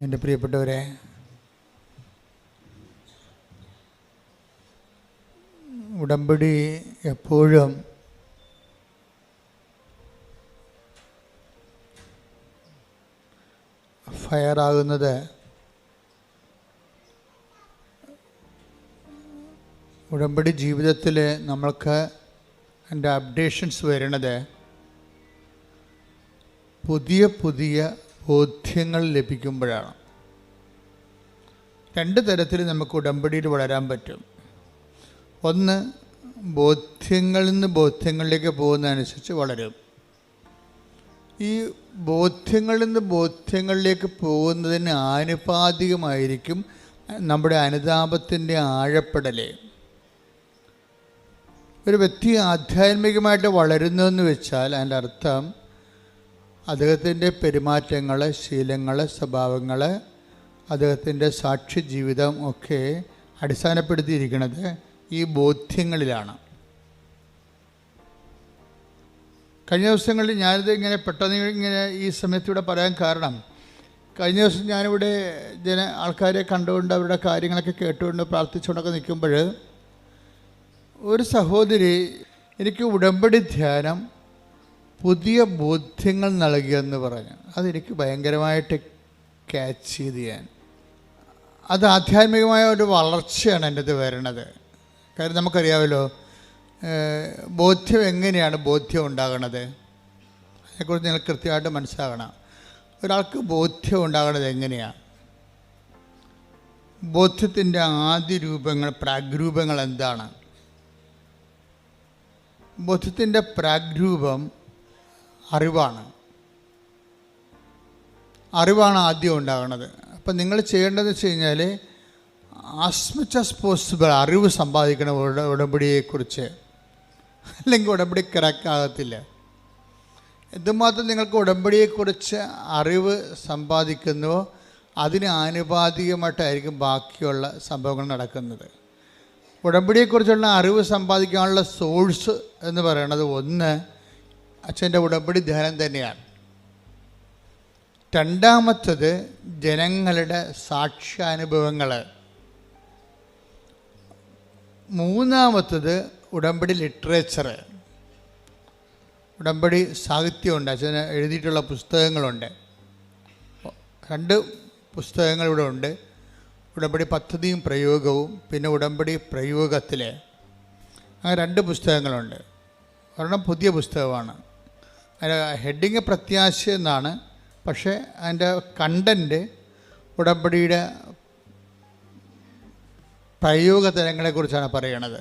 എന്റെ പ്രിയപ്പെട്ടവരെ ഉടമ്പടി എപ്പോഴും ഫയറാകുന്നത് ഉടമ്പടി ജീവിതത്തിൽ നമ്മൾക്ക് എന്റെ അപ്ഡേഷൻസ് വരുന്നത് പുതിയ പുതിയ ബോധ്യങ്ങൾ ലഭിക്കുമ്പോഴാണ്. രണ്ട് തരത്തിൽ നമുക്ക് ഉടമ്പടിയിൽ വളരാൻ പറ്റും. ഒന്ന് ബോധ്യങ്ങളിൽ നിന്ന് ബോധ്യങ്ങളിലേക്ക് പോകുന്നതനുസരിച്ച് വളരും. ഈ ബോധ്യങ്ങളിൽ നിന്ന് ബോധ്യങ്ങളിലേക്ക് പോകുന്നതിന് ആനുപാതികമായിരിക്കും നമ്മുടെ അനുതാപത്തിന്റെ ആഴപ്പെടൽ ഒരു വ്യക്തി ആധ്യാത്മികമായിട്ട് വളരുന്നതെന്ന് വെച്ചാൽ അതിന്റെ അർത്ഥം അദ്ദേഹത്തിന്റെ പെരുമാറ്റങ്ങൾ ശീലങ്ങൾ സ്വഭാവങ്ങൾ അദ്ദേഹത്തിന്റെ സാക്ഷി ജീവിതം ഒക്കെ അടിസ്ഥാനപ്പെടുത്തിയിരിക്കുന്നത് ഈ ബോധ്യങ്ങളിലാണ്. കഴിഞ്ഞ ദിവസങ്ങളിൽ ഞാനിത് ഇങ്ങനെ പെട്ടെന്ന് ഇങ്ങനെ ഈ സമയത്ത് ഇവിടെ പറയാൻ കാരണം കഴിഞ്ഞ ദിവസം ഞാനിവിടെ ജന ആൾക്കാരെ കണ്ടുകൊണ്ട് അവരുടെ കാര്യങ്ങളൊക്കെ കേട്ടുകൊണ്ട് പ്രാർത്ഥിച്ചുകൊണ്ടൊക്കെ നിൽക്കുമ്പോൾ ഒരു സഹോദരി എനിക്ക് ഉടമ്പടി ധ്യാനം പുതിയ ബോധ്യങ്ങൾ നൽകിയെന്ന് പറഞ്ഞു. അതെനിക്ക് ഭയങ്കരമായിട്ട് ക്യാച്ച് ചെയ്ത് ഞാൻ. അത് ആധ്യാത്മികമായ ഒരു വളർച്ചയാണ് എന്റെ ഇത് വരണത് കാര്യം നമുക്കറിയാമല്ലോ ബോധ്യം എങ്ങനെയാണ് ബോധ്യം ഉണ്ടാകണത്? അതിനെക്കുറിച്ച് നിങ്ങൾ കൃത്യമായിട്ട് മനസ്സിലാക്കണം ഒരാൾക്ക് ബോധ്യം ഉണ്ടാകണത് എങ്ങനെയാണ് ബോധ്യത്തിന്റെ ആദ്യ രൂപങ്ങൾ പ്രാഗ്രൂപങ്ങൾ എന്താണ്? ബോധ്യത്തിന്റെ പ്രാഗ്രൂപം അറിവാണ്. അറിവാണ് ആദ്യം ഉണ്ടാകുന്നത് അപ്പം നിങ്ങൾ ചെയ്യേണ്ടതെന്ന് വെച്ച് കഴിഞ്ഞാൽ ആസ് മച്ച് ആസ് പോസിബിൾ അറിവ് സമ്പാദിക്കണം ഉട ഉടമ്പടിയെക്കുറിച്ച്. അല്ലെങ്കിൽ ഉടമ്പടി കിടക്കാകത്തില്ല. എന്തുമാത്രം നിങ്ങൾക്ക് ഉടമ്പടിയെക്കുറിച്ച് അറിവ് സമ്പാദിക്കുന്നുവോ അതിന് ആനുപാതികമായിട്ടായിരിക്കും ബാക്കിയുള്ള സംഭവങ്ങൾ നടക്കുന്നത്. ഉടമ്പടിയെക്കുറിച്ചുള്ള അറിവ് സമ്പാദിക്കാനുള്ള സോഴ്സ് എന്ന് പറയുന്നത് ഒന്ന് അച്ഛന്റെ ഉടമ്പടി ധ്യാനം തന്നെയാണ്. രണ്ടാമത്തത് ജനങ്ങളുടെ സാക്ഷ്യാനുഭവങ്ങൾ മൂന്നാമത്തത് ഉടമ്പടി ലിറ്ററേച്ചർ ഉടമ്പടി സാഹിത്യമുണ്ട് അച്ഛന് എഴുതിയിട്ടുള്ള പുസ്തകങ്ങളുണ്ട്. രണ്ട് പുസ്തകങ്ങൾ ഇവിടെ ഉണ്ട്. ഉടമ്പടി പദ്ധതിയും പ്രയോഗവും പിന്നെ ഉടമ്പടി പ്രയോഗത്തിൽ അങ്ങനെ രണ്ട് പുസ്തകങ്ങളുണ്ട്. ഒരെണ്ണം പുതിയ പുസ്തകമാണ്. ഹെഡിങ് പ്രത്യാശ എന്നാണ്. പക്ഷേ അതിന്റെ കണ്ടന്റ് ഉടമ്പടിയുടെ പ്രയോഗ തലങ്ങളെക്കുറിച്ചാണ് പറയണത്.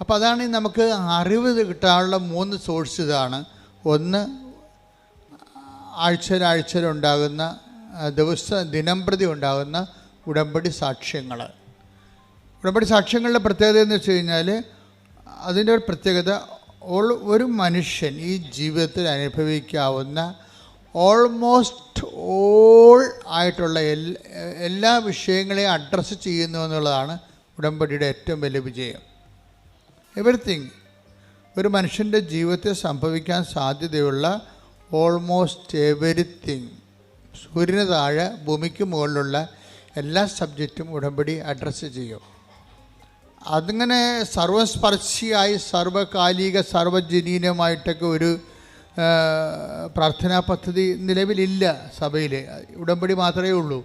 അപ്പോൾ അതാണ് നമുക്ക് അറിവ് കിട്ടാനുള്ള മൂന്ന് സോഴ്സ് ഇതാണ്. ഒന്ന് ആഴ്ചയിലാഴ്ചയിലുണ്ടാകുന്ന ദിവസ ദിനം പ്രതി ഉണ്ടാകുന്ന ഉടമ്പടി സാക്ഷ്യങ്ങൾ. ഉടമ്പടി സാക്ഷ്യങ്ങളുടെ പ്രത്യേകത എന്ന് വെച്ച് കഴിഞ്ഞാൽ അതിന്റെ ഒരു പ്രത്യേകത ഒരു മനുഷ്യൻ ഈ ജീവിതത്തിൽ അനുഭവിക്കാവുന്ന ഓൾമോസ്റ്റ് ഓൾ ആയിട്ടുള്ള എല്ലാ വിഷയങ്ങളെയും അഡ്രസ്സ് ചെയ്യുന്നു എന്നുള്ളതാണ് ഉടമ്പടിയുടെ ഏറ്റവും വലിയ വിജയം. എവറിത്തിങ് ഒരു മനുഷ്യന്റെ ജീവിതത്തിൽ സംഭവിക്കാൻ സാധ്യതയുള്ള ഓൾമോസ്റ്റ് എവരിത്തിങ് സൂര്യന് താഴെ ഭൂമിക്ക് മുകളിലുള്ള എല്ലാ സബ്ജക്റ്റും ഉടമ്പടി അഡ്രസ്സ് ചെയ്യും. അതിങ്ങനെ സർവസ്പർശിയായി സർവകാലിക സർവജനീനമായിട്ടൊക്കെ ഒരു പ്രാർത്ഥനാ പദ്ധതി നിലവിലില്ല സഭയിൽ ഉടമ്പടി മാത്രമേ ഉള്ളൂ.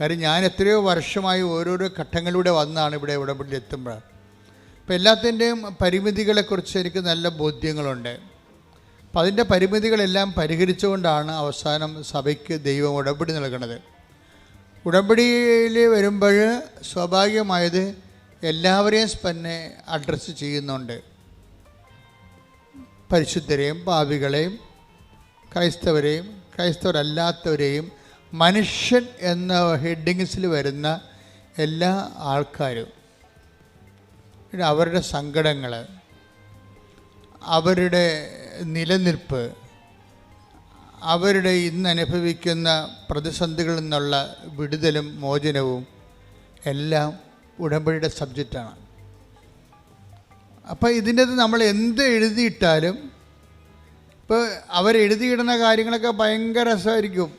കാര്യം ഞാൻ എത്രയോ വർഷമായി ഓരോരോ ഘട്ടങ്ങളിലൂടെ വന്നാണ് ഇവിടെ ഉടമ്പടി എത്തുമ്പോൾ. അപ്പം എല്ലാത്തിന്റെയും പരിമിതികളെക്കുറിച്ച് എനിക്ക് നല്ല ബോധ്യങ്ങളുണ്ട്. അപ്പം അതിന്റെ പരിമിതികളെല്ലാം പരിഹരിച്ചുകൊണ്ടാണ് അവസാനം സഭയ്ക്ക് ദൈവം ഉടമ്പടി നൽകുന്നത് ഉടമ്പടിയിൽ വരുമ്പോൾ സ്വാഭാവികമായത് എല്ലാവരെയും തന്നെ അഡ്രസ്സ് ചെയ്യുന്നുണ്ട്. പരിശുദ്ധരെയും പാപികളെയും ക്രൈസ്തവരെയും ക്രൈസ്തവരല്ലാത്തവരെയും മനുഷ്യൻ എന്ന ഹെഡിങ്സിൽ വരുന്ന എല്ലാ ആൾക്കാരും അവരുടെ സങ്കടങ്ങൾ അവരുടെ നിലനിൽപ്പ് അവരുടെ ഇന്ന് അനുഭവിക്കുന്ന പ്രതിസന്ധികളിൽ നിന്നുള്ള വിടുതലും മോചനവും എല്ലാം ഉടമ്പടിയുടെ സബ്ജക്റ്റാണ്. അപ്പോൾ ഇതിന്റെ നമ്മൾ എന്ത് എഴുതിയിട്ടാലും ഇപ്പോൾ അവരെഴുതിയിടുന്ന കാര്യങ്ങളൊക്കെ ഭയങ്കര രസമായിരിക്കും.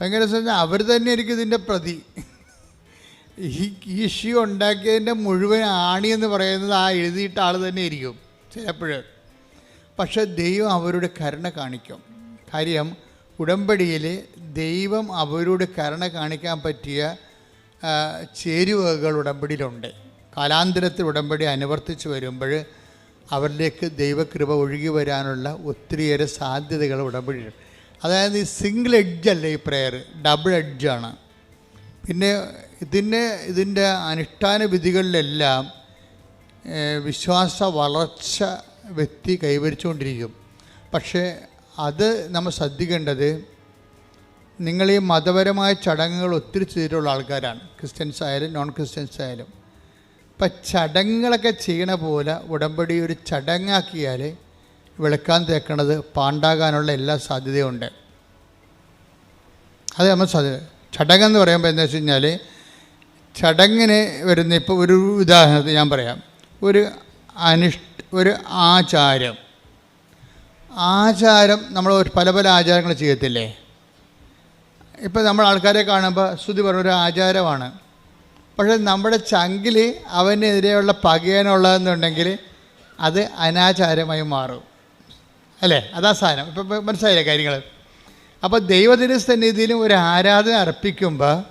ഭയങ്കര രസം അവർ തന്നെ ആയിരിക്കും ഇതിന്റെ പ്രതി. ഈ ഇഷ്യൂ ഉണ്ടാക്കിയതിന്റെ മുഴുവൻ ആണി എന്ന് പറയുന്നത് ആ എഴുതിയിട്ട ആൾ തന്നെ ആയിരിക്കും ചിലപ്പോൾ പക്ഷെ ദൈവം അവരുടെ കരുണ കാണിക്കും. കാര്യം ഉടമ്പടിയിൽ ദൈവം അവരോട് കരുണ കാണിക്കാൻ പറ്റിയ ചേരുവകൾ ഉടമ്പടിയിലുണ്ട്. കാലാന്തരത്തിൽ ഉടമ്പടി അനുവർത്തിച്ച് വരുമ്പോൾ അവരിലേക്ക് ദൈവകൃപ ഒഴുകി വരാനുള്ള ഒത്തിരിയേറെ സാധ്യതകൾ ഉടമ്പടിയിലുണ്ട്. അതായത് ഈ സിംഗിൾ അല്ല ഈ പ്രെയർ ഡബിൾ എഡ്ജാണ് പിന്നെ ഇതിന്റെ ഇതിന്റെ അനുഷ്ഠാന വിധികളിലെല്ലാം വിശ്വാസ വളർച്ച വ്യക്തി കൈവരിച്ചുകൊണ്ടിരിക്കും. പക്ഷേ അത് നമ്മൾ ശ്രദ്ധിക്കേണ്ടത് നിങ്ങൾ ഈ മതപരമായ ചടങ്ങുകൾ ഒത്തിരി ചെയ്തിട്ടുള്ള ആൾക്കാരാണ്. ക്രിസ്ത്യൻസ് ആയാലും നോൺ ക്രിസ്ത്യൻസ് ആയാലും. ഇപ്പം ചടങ്ങുകളൊക്കെ ചെയ്യണ പോലെ ഉടമ്പടി ഒരു ചടങ്ങാക്കിയാൽ വെളുക്കാൻ തേക്കണത് പാണ്ടാകാനുള്ള എല്ലാ സാധ്യതയും ഉണ്ട്. അത് നമ്മൾ സാധ്യത ചടങ്ങെന്ന് പറയുമ്പോൾ എന്താ വെച്ച് കഴിഞ്ഞാൽ ചടങ്ങിന് വരുന്ന ഇപ്പോൾ ഒരു ഉദാഹരണത്തിന് ഞാൻ പറയാം. ഒരു അനിഷ് ഒരു ആചാരം. ആചാരം നമ്മൾ പല പല ആചാരങ്ങൾ ചെയ്യത്തില്ലേ? ഇപ്പം നമ്മൾ ആൾക്കാരെ കാണുമ്പോൾ ശ്രുതി പറഞ്ഞ ഒരു ആചാരമാണ്. പക്ഷെ നമ്മുടെ ചങ്കിൽ അവനെതിരെയുള്ള പകയാനുള്ളതെന്നുണ്ടെങ്കിൽ അത് അനാചാരമായി മാറും. അല്ലേ? അതാ സാധനം. ഇപ്പം മനസ്സിലായില്ലേ കാര്യങ്ങൾ അപ്പോൾ ദൈവത്തിന്റെ സന്നിധിയിലും ഒരു ആരാധന അർപ്പിക്കുമ്പോൾ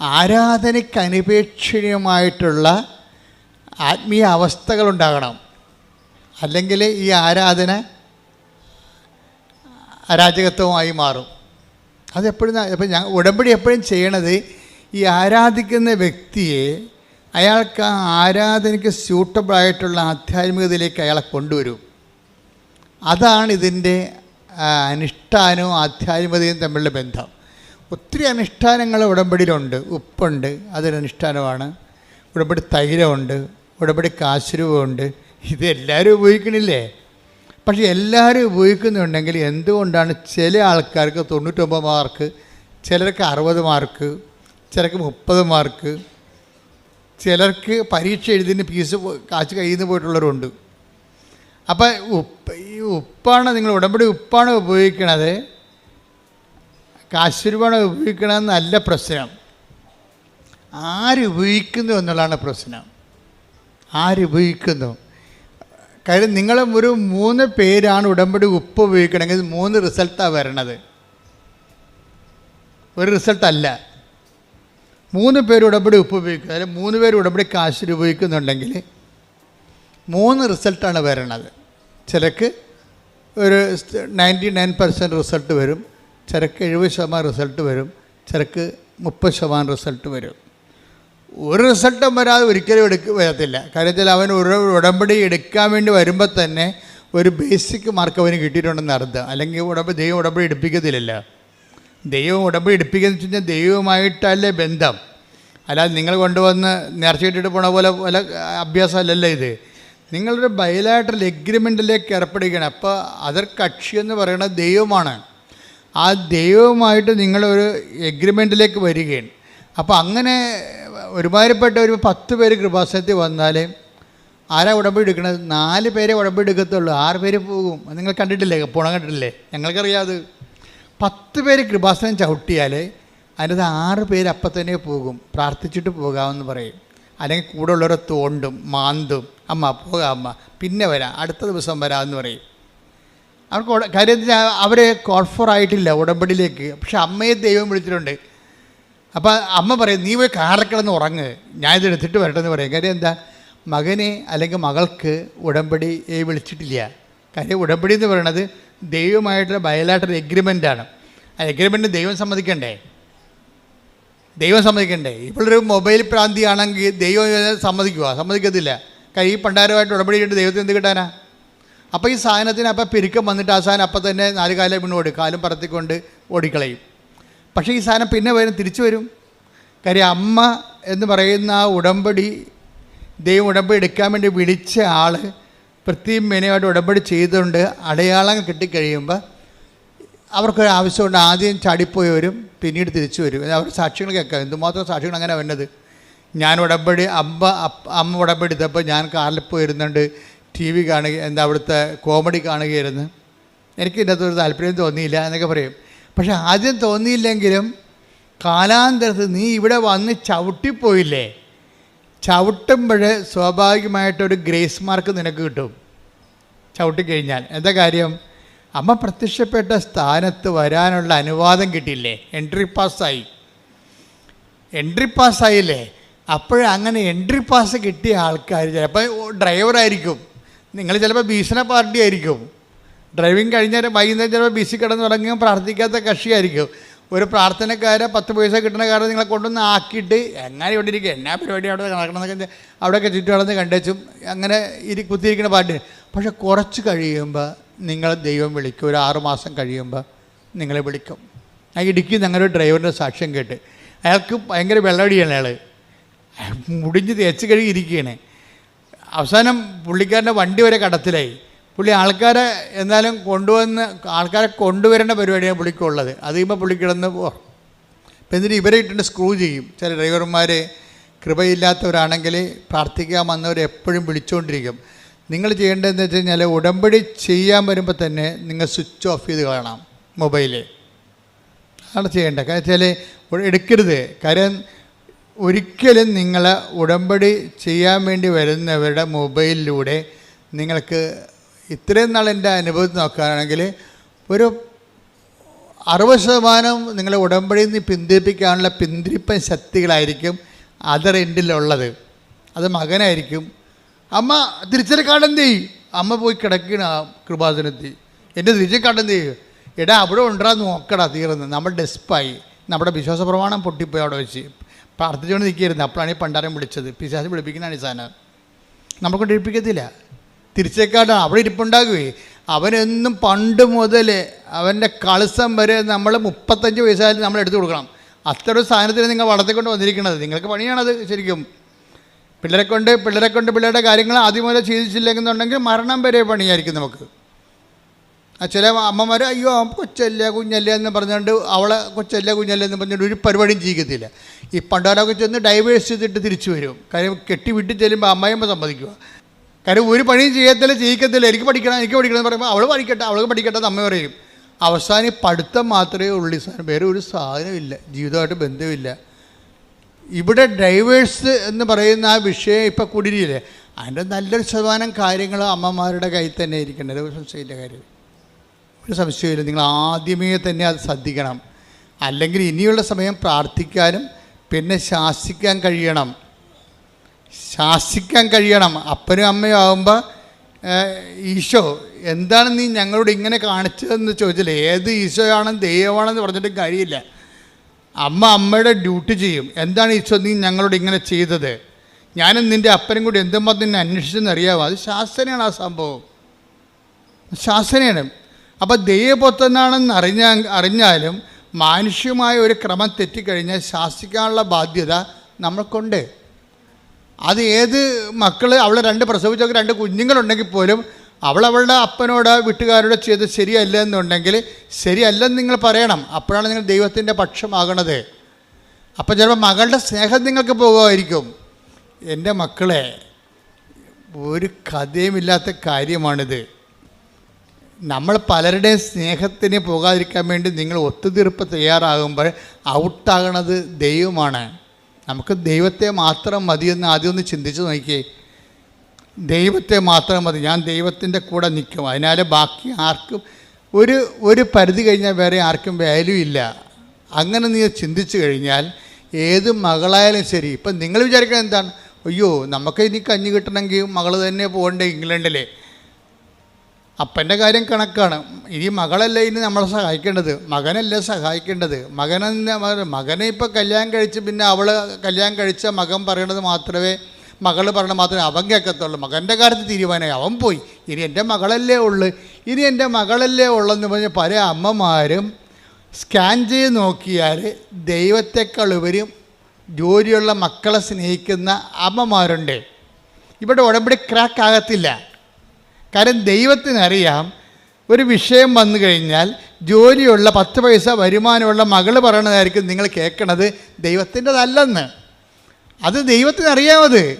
ആരാധനയ്ക്ക് അനുപേക്ഷണീയമായിട്ടുള്ള ആത്മീയ അവസ്ഥകളുണ്ടാകണം അല്ലെങ്കിൽ ഈ ആരാധന അരാജകത്വമായി മാറും. അതെപ്പോഴും അപ്പം ഞാൻ ഉടമ്പടി എപ്പോഴും ചെയ്യണത് ഈ ആരാധിക്കുന്ന വ്യക്തിയെ അയാൾക്ക് ആ ആരാധനയ്ക്ക് സ്യൂട്ടബിളായിട്ടുള്ള ആധ്യാത്മികതയിലേക്ക് അയാളെ കൊണ്ടുവരും. അതാണ് ഇതിന്റെ അനുഷ്ഠാനവും ആധ്യാത്മികതയും തമ്മിലുള്ള ബന്ധം. ഒത്തിരി അനുഷ്ഠാനങ്ങൾ ഉടമ്പടിയിലുണ്ട്. ഉപ്പുണ്ട് അതൊരു അനുഷ്ഠാനമാണ്. ഉടമ്പടി തൈലമുണ്ട് ഉടമ്പടി കാശുരൂപമുണ്ട്. ഇതെല്ലാവരും ഉപയോഗിക്കണില്ലേ? പക്ഷേ എല്ലാവരും ഉപയോഗിക്കുന്നുണ്ടെങ്കിൽ എന്തുകൊണ്ടാണ് ചില ആൾക്കാർക്ക് തൊണ്ണൂറ്റൊമ്പത് മാർക്ക് ചിലർക്ക് അറുപത് മാർക്ക് ചിലർക്ക് മുപ്പത് മാർക്ക് ചിലർക്ക് പരീക്ഷ എഴുതിന് ഫീസ് കാശ് കയ്യിൽ നിന്ന് പോയിട്ടുള്ളവരുണ്ട്. അപ്പം ഉപ്പ് ഈ ഉപ്പാണ് നിങ്ങൾ ഉടമ്പടി ഉപ്പാണ് ഉപയോഗിക്കണത്? കാശുരൂപാണ് ഉപയോഗിക്കണമെന്നല്ല പ്രശ്നം. ആരുപയോഗിക്കുന്നു എന്നുള്ളതാണ് പ്രശ്നം. ആരുപയോഗിക്കുന്നു കാര്യം നിങ്ങൾ ഒരു മൂന്ന് പേരാണ് ഉടമ്പടി ഉപ്പ് ഉപയോഗിക്കണമെങ്കിൽ മൂന്ന് റിസൾട്ടാണ് വരണത്. ഒരു റിസൾട്ടല്ല മൂന്ന് പേര് ഉടമ്പടി ഉപ്പ് ഉപയോഗിക്കുക. അതായത് മൂന്ന് പേര് ഉടമ്പടി കാശിൽ ഉപയോഗിക്കുന്നുണ്ടെങ്കിൽ മൂന്ന് റിസൾട്ടാണ് വരണത്. ചിലക്ക് ഒരു നയന്റി നയൻ പെർസെന്റ് റിസൾട്ട് വരും. ചിലക്ക് എഴുപത് ശതമാനം റിസൾട്ട് വരും. ചിലക്ക് മുപ്പത് ശതമാനം റിസൾട്ട് വരും. ഒരു റിസൾട്ടും വരാതെ ഒരിക്കലും എടുക്ക വരത്തില്ല. കാര്യത്തിൽ അവൻ ഒരു ഉടമ്പടി എടുക്കാൻ വേണ്ടി വരുമ്പോൾ തന്നെ ഒരു ബേസിക് മാർക്ക് അവന് കിട്ടിയിട്ടുണ്ടെന്ന് അർത്ഥം. അല്ലെങ്കിൽ ഉടമ്പടി ദൈവം ഉടമ്പടി എടുപ്പിക്കത്തില്ലല്ല. ദൈവം ഉടമ്പടി എടുപ്പിക്കുന്ന വെച്ച് കഴിഞ്ഞാൽ ദൈവമായിട്ടല്ലേ ബന്ധം. അല്ലാതെ നിങ്ങൾ കൊണ്ടുവന്ന് നേർച്ച കിട്ടിയിട്ട് പോണ പോലെ പല അഭ്യാസമല്ലല്ലോ ഇത്. നിങ്ങളൊരു ബയലായിട്ടൽ എഗ്രിമെന്റിലേക്ക് ഏർപ്പെടുകയാണ്. അപ്പോൾ അതർ കക്ഷി എന്ന് പറയുന്നത് ദൈവമാണ്. ആ ദൈവവുമായിട്ട് നിങ്ങളൊരു എഗ്രിമെന്റിലേക്ക് വരികയാണ്. അപ്പോൾ അങ്ങനെ ഒരുമാതിരിപ്പെട്ട ഒരു പത്ത് പേര് കൃപാസനത്തിൽ വന്നാൽ ആരാ ഉടമ്പടി എടുക്കണത്? നാല് പേരെ ഉടമ്പടി എടുക്കത്തുള്ളൂ. ആറ് പേര് പോകും. നിങ്ങൾ കണ്ടിട്ടില്ലേ? പോണം കണ്ടിട്ടില്ലേ? ഞങ്ങൾക്കറിയാതെ പത്ത് പേര് കൃപാസനം ചവിട്ടിയാൽ അതിനകത്ത് ആറ് പേര് അപ്പം തന്നെ പോകും. പ്രാർത്ഥിച്ചിട്ട് പോകാമെന്ന് പറയും. അല്ലെങ്കിൽ കൂടെ ഉള്ളവരെ തോണ്ടും മാന്തും. അമ്മ പോകാം അമ്മ. പിന്നെ വരാം. അടുത്ത ദിവസം വരാമെന്ന് പറയും. അവർക്ക് കാര്യം കാര്യത്തിൽ അവർ കോൺഫർ ആയിട്ടില്ല ഉടമ്പടിയിലേക്ക്. പക്ഷെ അമ്മയെ ദൈവം വിളിച്ചിട്ടുണ്ട്. അപ്പോൾ അമ്മ പറയും നീ പോയി കാറിൽ കിടന്ന് ഉറങ്ങ്. ഞാനിത് എടുത്തിട്ട് വരട്ടെ എന്ന് പറയും. കാര്യം എന്താ? മകനെ അല്ലെങ്കിൽ മകൾക്ക് ഉടമ്പടി വിളിച്ചിട്ടില്ല. കാര്യം ഉടമ്പടി എന്ന് പറയുന്നത് ദൈവമായിട്ടുള്ള ബയലായിട്ടൊരു എഗ്രിമെന്റാണ് ആ എഗ്രിമെന്റ് ദൈവം സമ്മതിക്കണ്ടേ? ദൈവം സമ്മതിക്കണ്ടേ? ഇപ്പോഴൊരു മൊബൈൽ പ്രാന്തിയാണെങ്കിൽ ദൈവം സമ്മതിക്കുക സമ്മതിക്കത്തില്ല. കൈ പണ്ടാരമായിട്ട് ഉടമ്പടി ചെയ്തിട്ട് ദൈവത്തിന് എന്ത് കിട്ടാനാ? അപ്പോൾ ഈ സാധനത്തിന് അപ്പം പെരുക്കം വന്നിട്ട് ആ സാധനം അപ്പം തന്നെ നാല് കാലം വീണ് കാലും പറത്തിക്കൊണ്ട് ഓടിക്കളയും. പക്ഷേ ഈ സാധനം പിന്നെ വരും തിരിച്ചു വരും. കാര്യം അമ്മ എന്ന് പറയുന്ന ആ ഉടമ്പടി ദൈവം ഉടമ്പടി എടുക്കാൻ വേണ്ടി വിളിച്ച ആൾ പ്രത്യേകം മേനയുമായിട്ട് ഉടമ്പടി ചെയ്തുകൊണ്ട് അടയാളം കിട്ടിക്കഴിയുമ്പോൾ അവർക്കൊരു ആവശ്യമുണ്ട് ആദ്യം ചാടിപ്പോയി വരും പിന്നീട് തിരിച്ചു വരും. അവർ സാക്ഷ്യങ്ങൾ കേൾക്കാം. എന്തുമാത്രം സാക്ഷ്യങ്ങൾ അങ്ങനെ വന്നത്? ഞാൻ ഉടമ്പടി അമ്മ അമ്മ ഉടമ്പടി എടുത്തപ്പോൾ ഞാൻ കാറിൽ പോയിരുന്നുണ്ട് ടി വി കാണുക എന്താ അവിടുത്തെ കോമഡി കാണുകയായിരുന്നു. എനിക്ക് ഇതിനകത്തൊരു താല്പര്യം തോന്നിയില്ല എന്നൊക്കെ പറയും. പക്ഷെ ആദ്യം തോന്നിയില്ലെങ്കിലും കാലാന്തരത്ത് നീ ഇവിടെ വന്ന് ചവിട്ടിപ്പോയില്ലേ? ചവിട്ടുമ്പോൾ സ്വാഭാവികമായിട്ടൊരു ഗ്രേസ് മാർക്ക് നിനക്ക് കിട്ടും. ചവിട്ടിക്കഴിഞ്ഞാൽ. എന്താ കാര്യം? അമ്മ പ്രത്യക്ഷപ്പെട്ട സ്ഥാനത്ത് വരാനുള്ള അനുവാദം കിട്ടിയില്ലേ? എൻട്രി പാസ്സായി എൻട്രി പാസ്സായില്ലേ അപ്പോഴങ്ങനെ എൻട്രി പാസ് കിട്ടിയ ആൾക്കാർ ചിലപ്പോൾ ഡ്രൈവറായിരിക്കും നിങ്ങൾ ചിലപ്പോൾ ഭീഷണ പാർട്ടി ആയിരിക്കും. ഡ്രൈവിംഗ് കഴിഞ്ഞാൽ വൈകുന്നേരം ചിലപ്പോൾ ബിസി കിടന്ന് തുടങ്ങിയും പ്രാർത്ഥിക്കാത്ത കക്ഷിയായിരിക്കും. ഒരു പ്രാർത്ഥനക്കാരെ പത്ത് പൈസ കിട്ടുന്ന കാരണം നിങ്ങളെ കൊണ്ടുവന്ന് ആക്കിയിട്ട് എങ്ങനെ ഇവിടെ ഇരിക്കുക? എന്നാ പരിപാടി അവിടെ നടക്കണമെന്നൊക്കെ അവിടെയൊക്കെ ചുറ്റും നടന്ന് കണ്ടേച്ചും അങ്ങനെ ഇരി കുത്തിയിരിക്കുന്ന പാട്ട്. പക്ഷെ കുറച്ച് കഴിയുമ്പോൾ നിങ്ങളെ ദൈവം വിളിക്കും. ഒരു ആറുമാസം കഴിയുമ്പോൾ നിങ്ങളെ വിളിക്കും. ആ ഇടുക്കി ഞങ്ങളൊരു ഡ്രൈവറിന്റെ സാക്ഷ്യം കേട്ട്. അയാൾക്ക് ഭയങ്കര വെള്ളടിയാണ് അയാൾ മുടിഞ്ഞ് തേച്ച് കഴുകി ഇരിക്കുകയാണ്. അവസാനം പുള്ളിക്കാരന്റെ വണ്ടി വരെ കടത്തിലായി. പുള്ളി ആൾക്കാരെ എന്നാലും കൊണ്ടുവന്ന് ആൾക്കാരെ കൊണ്ടുവരേണ്ട പരിപാടിയാണ് പുള്ളിക്കുള്ളത്. അത് കഴിയുമ്പോൾ പുള്ളി കിടന്ന് പോ. എന്നിട്ട് ഇവരെ ഇട്ടിട്ട് സ്ക്രൂ ചെയ്യും. ചില ഡ്രൈവർമാർ കൃപയില്ലാത്തവരാണെങ്കിൽ പ്രാർത്ഥിക്കാൻ വന്നവർ എപ്പോഴും വിളിച്ചുകൊണ്ടിരിക്കും നിങ്ങൾ ചെയ്യേണ്ടതെന്ന് വെച്ച് കഴിഞ്ഞാൽ ഉടമ്പടി ചെയ്യാൻ വരുമ്പോൾ തന്നെ നിങ്ങൾ സ്വിച്ച് ഓഫ് ചെയ്ത് കാണാം മൊബൈൽ. അതാണ് ചെയ്യേണ്ടത്. കാരണം വെച്ചാൽ എടുക്കരുത്. കാര്യം ഒരിക്കലും നിങ്ങൾ ഉടമ്പടി ചെയ്യാൻ വേണ്ടി വരുന്നവരുടെ മൊബൈലിലൂടെ നിങ്ങൾക്ക് ഇത്രയും നാൾ എന്റെ അനുഭവത്തിൽ നോക്കുകയാണെങ്കിൽ ഒരു അറുപത് ശതമാനം നിങ്ങളെ ഉടമ്പടിയിൽ നിന്ന് പിന്തിരിപ്പിക്കാനുള്ള പിന്തിരിപ്പൻ ശക്തികളായിരിക്കും അതർ എൻഡിലുള്ളത് അത് മകനായിരിക്കും. അമ്മ തിരിച്ചറി കാടെന്ത് ചെയ്യും? അമ്മ പോയി കിടക്കണ കൃപാസനത്തിൽ. എന്റെ തിരിച്ചു കാടെന്ത് ചെയ്യും? എടാ അവിടെ ഉണ്ടാ നോക്കടാ തീർന്ന്. നമ്മൾ ഡെസ്പായി നമ്മുടെ വിശ്വാസ പ്രമാണം പൊട്ടിപ്പോയി അവിടെ വെച്ച്. പ്രാർത്ഥിച്ചുകൊണ്ട് നിൽക്കുകയായിരുന്നു. അപ്പോഴാണ് ഈ പണ്ടാരം വിളിച്ചത്. പിശാസ് വിളിപ്പിക്കുന്നതാണ് ഈ സാധനം. നമ്മളെ ഇരിപ്പിക്കത്തില്ല തിരിച്ചേക്കാട്ടാണ് അവിടെ ഇരിപ്പുണ്ടാകുവേ. അവനെന്നും പണ്ട് മുതൽ അവന്റെ കളിസം വരെ നമ്മൾ മുപ്പത്തഞ്ച് വയസ്സായാലും നമ്മൾ എടുത്തു കൊടുക്കണം. അത്ര ഒരു സാധനത്തിന് നിങ്ങൾ വളർത്തിക്കൊണ്ട് വന്നിരിക്കുന്നത്. നിങ്ങൾക്ക് പണിയാണത് ശരിക്കും. പിള്ളേരെ കൊണ്ട് പിള്ളേരെ കൊണ്ട് പിള്ളേരുടെ കാര്യങ്ങൾ ആദ്യം മുതൽ ചെയ്തിച്ചില്ലെന്നുണ്ടെങ്കിൽ മരണം വരെ പണിയായിരിക്കും നമുക്ക്. ചില അമ്മമാർ അയ്യോ കൊച്ചല്ല കുഞ്ഞല്ല എന്ന് പറഞ്ഞുകൊണ്ട് അവളെ കൊച്ചല്ല കുഞ്ഞല്ല എന്ന് പറഞ്ഞുകൊണ്ട് ഒരു പരിപാടിയും ജീവിക്കത്തില്ല. ഈ പണ്ടാരൊക്കെ ചെന്ന് ഡൈവേഴ്സ് ചെയ്തിട്ട് തിരിച്ചു വരും. കാര്യം കെട്ടി വിട്ട് ചെല്ലുമ്പോൾ അമ്മയമ്മ സമ്മതിക്കുക കാര്യം ഒരു പണിയും ചെയ്യത്തില്ല ചെയ്യിക്കത്തില്ല. എനിക്ക് പഠിക്കണം എനിക്ക് പഠിക്കണം എന്ന് പറയുമ്പോൾ അവൾ പഠിക്കട്ടെ അവൾക്ക് പഠിക്കട്ടെ അമ്മ പറയും. അവസാനം പഠിത്തം മാത്രമേ ഉള്ളൂ സാധനം. വേറെ ഒരു സാധനമില്ല ജീവിതമായിട്ട് ബന്ധമില്ല. ഇവിടെ ഡ്രൈവേഴ്സ് എന്ന് പറയുന്ന ആ വിഷയം ഇപ്പോൾ കുടിരിയില്ലേ അതിന്റെ നല്ലൊരു ശതമാനം കാര്യങ്ങൾ അമ്മമാരുടെ കയ്യിൽ തന്നെ ഇരിക്കേണ്ടത് ഒരു സംശയമില്ല കാര്യം. ഒരു സംശയമില്ല നിങ്ങൾ ആദ്യമേ തന്നെ അത് ശ്രദ്ധിക്കണം. അല്ലെങ്കിൽ ഇനിയുള്ള സമയം പ്രാർത്ഥിക്കാനും പിന്നെ ശാസിക്കാൻ കഴിയണം. ശാസിക്കാൻ കഴിയണം. അപ്പനും അമ്മയും ആകുമ്പോൾ ഈശോ എന്താണ് നീ ഞങ്ങളോട് ഇങ്ങനെ കാണിച്ചതെന്ന് ചോദിച്ചാൽ ഏത് ഈശോയാണെന്ന് ദൈവമാണെന്ന് പറഞ്ഞിട്ട് കാര്യമില്ല. അമ്മ അമ്മയുടെ ഡ്യൂട്ടി ചെയ്യും. എന്താണ് ഈശോ നീ ഞങ്ങളോട് ഇങ്ങനെ ചെയ്തത്? ഞാനും നിന്റെ അപ്പനും കൂടി എന്തുമ്പോൾ നിന്നെ അന്വേഷിച്ചെന്ന് അറിയാമോ അത് ശാസനയാണ് ആ സംഭവം. ശാസനയാണ്. അപ്പോൾ ദൈവപുത്രനാണെന്ന് അറിഞ്ഞ അറിഞ്ഞാലും മാനുഷ്യമായ ഒരു ക്രമം തെറ്റിക്കഴിഞ്ഞാൽ ശാസിക്കാനുള്ള ബാധ്യത നമ്മൾക്കുണ്ട്. അത് ഏത് മക്കൾ അവൾ രണ്ട് പ്രസവിച്ചൊക്കെ രണ്ട് കുഞ്ഞുങ്ങളുണ്ടെങ്കിൽ പോലും അവൾ അവളുടെ അപ്പനോട് വീട്ടുകാരോട് ചെയ്ത് ശരിയല്ല എന്നുണ്ടെങ്കിൽ ശരിയല്ലെന്ന് നിങ്ങൾ പറയണം. അപ്പോഴാണ് നിങ്ങൾ ദൈവത്തിന്റെ പക്ഷമാകണത്. അപ്പം ചിലപ്പോൾ മകളുടെ സ്നേഹം നിങ്ങൾക്ക് പോകുമായിരിക്കും. എന്റെ മക്കളെ ഒരു കഥയുമില്ലാത്ത കാര്യമാണിത്. നമ്മൾ പലരുടെയും സ്നേഹത്തിന് പോകാതിരിക്കാൻ വേണ്ടി നിങ്ങൾ ഒത്തുതീർപ്പ് തയ്യാറാകുമ്പോൾ ഔട്ടാകണത് ദൈവമാണ്. നമുക്ക് ദൈവത്തെ മാത്രം മതിയെന്ന് ആദ്യം ഒന്ന് ചിന്തിച്ച് നോക്കിയേ. ദൈവത്തെ മാത്രം മതി. ഞാൻ ദൈവത്തിന്റെ കൂടെ നിൽക്കും. അതിനാൽ ബാക്കി ആർക്കും ഒരു ഒരു പരിധി കഴിഞ്ഞാൽ വേറെ ആർക്കും വാല്യൂ ഇല്ല. അങ്ങനെ നീ ചിന്തിച്ചു കഴിഞ്ഞാൽ ഏത് മകളായാലും ശരി. ഇപ്പം നിങ്ങൾ വിചാരിക്കുന്നത് എന്താണ്? അയ്യോ നമുക്ക് ഇനി കഞ്ഞി കിട്ടണമെങ്കിൽ മകൾ തന്നെ പോകണ്ടേ ഇംഗ്ലണ്ടിൽ അപ്പന്റെ കാര്യം കണക്കാണ്. ഇനി മകളല്ലേ ഇനി നമ്മളെ സഹായിക്കേണ്ടത്? മകനല്ലേ സഹായിക്കേണ്ടത്? മകനെന്ന് മകനെ ഇപ്പോൾ കല്യാണം കഴിച്ച് പിന്നെ അവൾ കല്യാണം കഴിച്ച മകൻ പറയണത് മാത്രമേ മകൾ പറയണത് മാത്രമേ അവൻ കേൾക്കത്തുള്ളൂ. മകന്റെ കാര്യത്തിൽ തീരുമാനമായി. അവൻ പോയി. ഇനി എന്റെ മകളല്ലേ ഉള്ളു. ഇനി എന്റെ മകളല്ലേ ഉള്ളെന്ന് പറഞ്ഞ് പല അമ്മമാരും സ്കാൻ ചെയ്ത് നോക്കിയാൽ ദൈവത്തെക്കാൾ ഉപരി ജോലിയുള്ള മക്കളെ സ്നേഹിക്കുന്ന അമ്മമാരുണ്ട്. ഇവിടെ ഉടമ്പടി ക്രാക്ക് ആകത്തില്ല. കാരണം ദൈവത്തിനറിയാം ഒരു വിഷയം വന്നു കഴിഞ്ഞാൽ ജോലിയുള്ള പത്ത് പൈസ വരുമാനമുള്ള മകൾ പറയണതായിരിക്കും നിങ്ങൾ കേൾക്കണത് ദൈവത്തിന്റെതല്ലെന്ന്. അത് ദൈവത്തിനറിയാമത്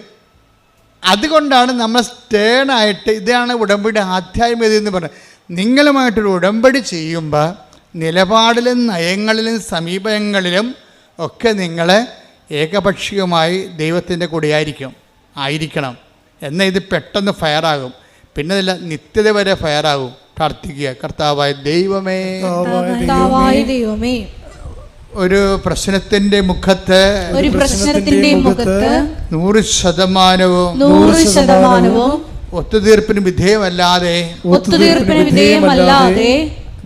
അതുകൊണ്ടാണ് നമ്മൾ സ്റ്റേണായിട്ട് ഇതാണ് ഉടമ്പടി ആധ്യാത്മികത എന്ന് പറയുന്നത് നിങ്ങളുമായിട്ടൊരു ഉടമ്പടി ചെയ്യുമ്പോൾ നിലപാടിലും നയങ്ങളിലും സമീപനങ്ങളിലും ഒക്കെ നിങ്ങൾ ഏകപക്ഷീയമായി ദൈവത്തിന്റെ കൂടെയായിരിക്കും ആയിരിക്കണം. എന്നാൽ ഇത് പെട്ടെന്ന് ഫയറാകും പിന്നെ അതില്ല നിത്യത വരെ ഫയറാകും. പ്രാർത്ഥിക്കുക. കർത്താവായ ദൈവമേ. ദൈവമേ. ഒരു പ്രശ്നത്തിന്റെ മുഖത്ത് ഒരു പ്രശ്നത്തിന്റെ മുഖത്ത് നൂറ് ശതമാനവും നൂറ് ശതമാനവും ഒത്തുതീർപ്പിന് വിധേയമല്ലാതെ ഒത്തുതീർപ്പിന് വിധേയമല്ലാതെ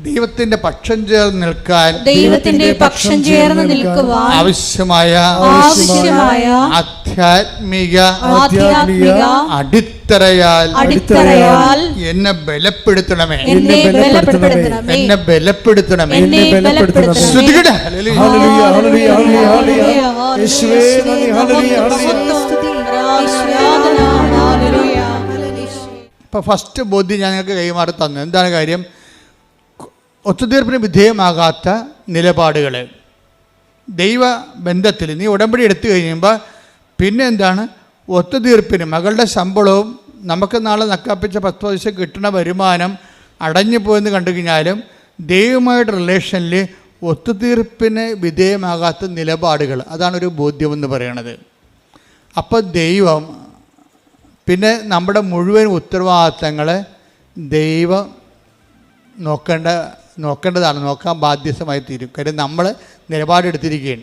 ദൈവത്തിന്റെ പക്ഷം ചേർന്ന് നിൽക്കാൻ ദൈവത്തിന്റെ പക്ഷം ചേർന്ന് നിൽക്കുവാൻ ആവശ്യമായ ആവശ്യമായ ആധ്യാത്മിക ആധ്യാത്മിക അടിത്തറയാൽ അടിത്തറയാൽ എന്നെ ബലപ്പെടുത്തണമേ. എന്നെ ബലപ്പെടുത്തണമേ. എന്നെ ബലപ്പെടുത്തണമേ. എന്നെ ബലപ്പെടുത്തണമേ. ശ്രുതികടെ. ഹല്ലേലൂയ. ഹല്ലേലൂയ, ഹല്ലേലൂയ. യേശുവേ, നന്ദി, ഹല്ലേലൂയ, ഹല്ലേലൂയ. ഇപ്പൊ ഫസ്റ്റ് ബോധ്യം ഞാൻ ഞങ്ങൾക്ക് കൈമാറി തന്നു. എന്താണ് കാര്യം? ഒത്തുതീർപ്പിന് വിധേയമാകാത്ത നിലപാടുകൾ ദൈവ ബന്ധത്തിൽ നീ ഉടമ്പടി എടുത്തു കഴിയുമ്പോൾ പിന്നെ എന്താണ് ഒത്തുതീർപ്പിന് മകളുടെ ശമ്പളവും നമുക്ക് നാളെ നക്കാപ്പിച്ച പത്ത് ദിവസം കിട്ടുന്ന വരുമാനം അടഞ്ഞു പോയെന്ന് കണ്ടു കഴിഞ്ഞാലും ദൈവമായിട്ട് റിലേഷനിൽ ഒത്തുതീർപ്പിന് വിധേയമാകാത്ത നിലപാടുകൾ. അതാണ് ഒരു ബോധ്യമെന്ന് പറയണത്. അപ്പോൾ ദൈവം പിന്നെ നമ്മുടെ മുഴുവൻ ഉത്തരവാദിത്തങ്ങൾ ദൈവം നോക്കേണ്ട നോക്കേണ്ടതാണ് നോക്കാൻ ബാധ്യസ്ഥമായി തീരും. കാര്യം നമ്മൾ നിലപാടെടുത്തിരിക്കുകയാണ്.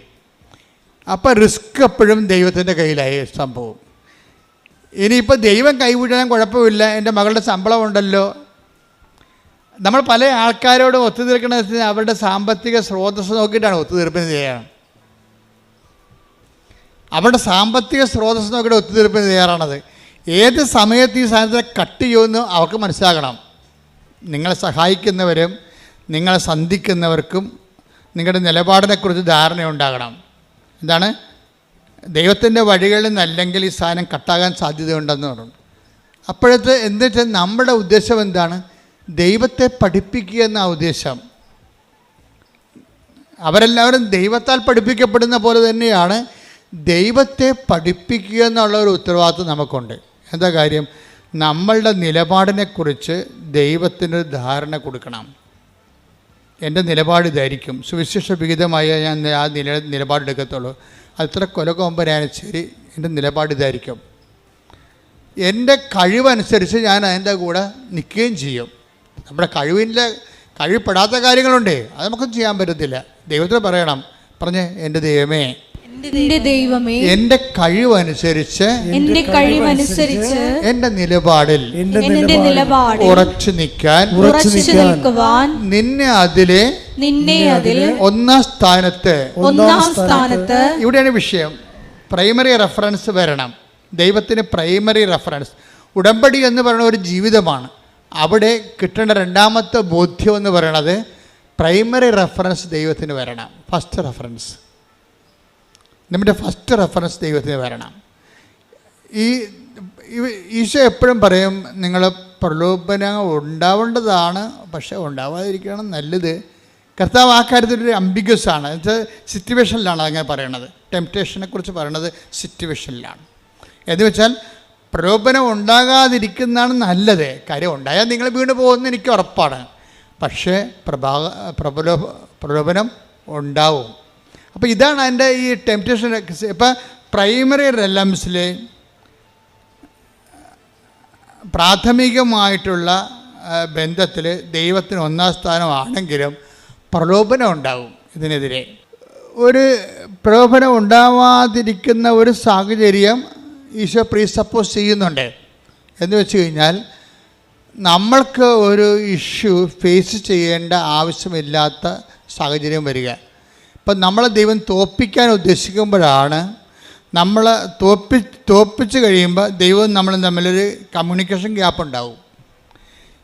അപ്പം റിസ്ക് എപ്പോഴും ദൈവത്തിന്റെ കയ്യിലായി സംഭവം. ഇനിയിപ്പോൾ ദൈവം കൈവിടാൻ കുഴപ്പമില്ല എന്റെ മകളുടെ ശമ്പളം ഉണ്ടല്ലോ നമ്മൾ പല ആൾക്കാരോടും ഒത്തുതീർക്കണത് അവരുടെ സാമ്പത്തിക സ്രോതസ് നോക്കിയിട്ടാണ് ഒത്തുതീർപ്പിന് തയ്യാറാണ്. അവരുടെ സാമ്പത്തിക സ്രോതസ് നോക്കിയിട്ട് ഒത്തുതീർപ്പിന് തയ്യാറാണത്. ഏത് സമയത്ത് ഈ സാധനത്തെ കട്ട് ചെയ്യുമെന്ന് അവർക്ക് മനസ്സിലാക്കണം നിങ്ങളെ സഹായിക്കുന്നവരും നിങ്ങളെ സന്ധിക്കുന്നവർക്കും നിങ്ങളുടെ നിലപാടിനെക്കുറിച്ച് ധാരണ ഉണ്ടാകണം എന്താണ്? ദൈവത്തിന്റെ വഴികളിൽ നിന്നല്ലെങ്കിൽ ഈ സാധനം കട്ടാകാൻ സാധ്യതയുണ്ടെന്ന് പറഞ്ഞു. അപ്പോഴത്തെ എന്നിട്ട് നമ്മുടെ ഉദ്ദേശം എന്താണ്? ദൈവത്തെ പഠിപ്പിക്കുക എന്ന ഉദ്ദേശം. അവരെല്ലാവരും ദൈവത്താൽ പഠിപ്പിക്കപ്പെടുന്ന പോലെ തന്നെയാണ് ദൈവത്തെ പഠിപ്പിക്കുക എന്നുള്ള ഒരു ഉത്തരവാദിത്വം നമുക്കുണ്ട്. എന്താ കാര്യം? നമ്മളുടെ നിലപാടിനെക്കുറിച്ച് ദൈവത്തിനൊരു ധാരണ കൊടുക്കണം. എന്റെ നിലപാട് ഇതായിരിക്കും. സുവിശേഷ വിഹിതമായ ഞാൻ ആ നില നിലപാടെടുക്കത്തുള്ളൂ അത്ര കൊലകൊമ്പനായാലും ശരി എന്റെ നിലപാട് ഇതായിരിക്കും. എന്റെ കഴിവനുസരിച്ച് ഞാൻ അതിന്റെ കൂടെ നിൽക്കുകയും ചെയ്യും. നമ്മുടെ കഴിവിന്റെ കഴിവപ്പെടാത്ത കാര്യങ്ങളുണ്ട്. അത് നമുക്ക് ചെയ്യാൻ പറ്റത്തില്ല. ദൈവത്തിന് പറയണം. പറഞ്ഞ് എന്റെ ദൈവമേ എന്റെ ദൈവമേ. എന്റെ കഴിവനുസരിച്ച് എന്റെ കഴിവനുസരിച്ച് എന്റെ നിലപാടിൽ എന്റെ എന്റെ നിലപാടിൽ ഉറച്ചു നിൽക്കാൻ ഉറച്ചു നിൽക്കുവാൻ നിന്നെ അതിലെ നിന്നെ അതിൽ ഒന്നാം സ്ഥാനത്ത് ഒന്നാം സ്ഥാനത്ത് ഇവിടെയാണ് വിഷയം. പ്രൈമറി റെഫറൻസ് വരണം. ദൈവത്തിന് പ്രൈമറി റെഫറൻസ് ഉടമ്പടി എന്ന് പറയുന്ന ഒരു ജീവിതമാണ്. അവിടെ കിട്ടേണ്ട രണ്ടാമത്തെ ബോധ്യം എന്ന് പറയണത് പ്രൈമറി റെഫറൻസ് ദൈവത്തിന് വരണം. ഫസ്റ്റ് റെഫറൻസ് നമ്മുടെ ഫസ്റ്റ് റെഫറൻസ് ദൈവത്തിന് വരണം. ഈ ഈശോ എപ്പോഴും പറയും നിങ്ങൾ പ്രലോഭന ഉണ്ടാവേണ്ടതാണ് പക്ഷെ ഉണ്ടാവാതിരിക്കണം നല്ലത്. കർത്താവ് ആ കാര്യത്തിൽ ഒരു അംബിഗസ് ആണ്. എന്നുവെച്ചാൽ സിറ്റുവേഷനിലാണ് അങ്ങനെ പറയണത്. ടെംപ്റ്റേഷനെ കുറിച്ച് പറയണത് സിറ്റുവേഷനിലാണ് എന്ന് വെച്ചാൽ പ്രലോഭനം ഉണ്ടാകാതിരിക്കുന്നതാണ് നല്ലത്. കാര്യം ഉണ്ടായാൽ നിങ്ങൾ വീണ് പോകുമെന്ന് എനിക്ക് ഉറപ്പാണ്. പക്ഷേ പ്രഭാ പ്രബലോ പ്രലോഭനം ഉണ്ടാവും. അപ്പോൾ ഇതാണ് അതിന്റെ ഈ ടെംപ്റ്റേഷൻ ഇപ്പം പ്രൈമറി റെലംസിൽ പ്രാഥമികമായിട്ടുള്ള ബന്ധത്തിൽ ദൈവത്തിന് ഒന്നാം സ്ഥാനമാണെങ്കിലും പ്രലോഭനം ഉണ്ടാവും ഇതിനെതിരെ. ഒരു പ്രലോഭനം ഉണ്ടാവാതിരിക്കുന്ന ഒരു സാഹചര്യം ഈശോ പ്രീസപ്പോസ് ചെയ്യുന്നുണ്ട്. എന്ന് വെച്ച് കഴിഞ്ഞാൽ നമ്മൾക്ക് ഒരു ഇഷ്യൂ ഫേസ് ചെയ്യേണ്ട ആവശ്യമില്ലാത്ത സാഹചര്യം വരിക. ഇപ്പം നമ്മളെ ദൈവം തോപ്പിക്കാൻ ഉദ്ദേശിക്കുമ്പോഴാണ് നമ്മൾ തോപ്പി തോപ്പിച്ച് കഴിയുമ്പോൾ ദൈവം നമ്മൾ തമ്മിലൊരു കമ്മ്യൂണിക്കേഷൻ ഗ്യാപ്പ് ഉണ്ടാവും.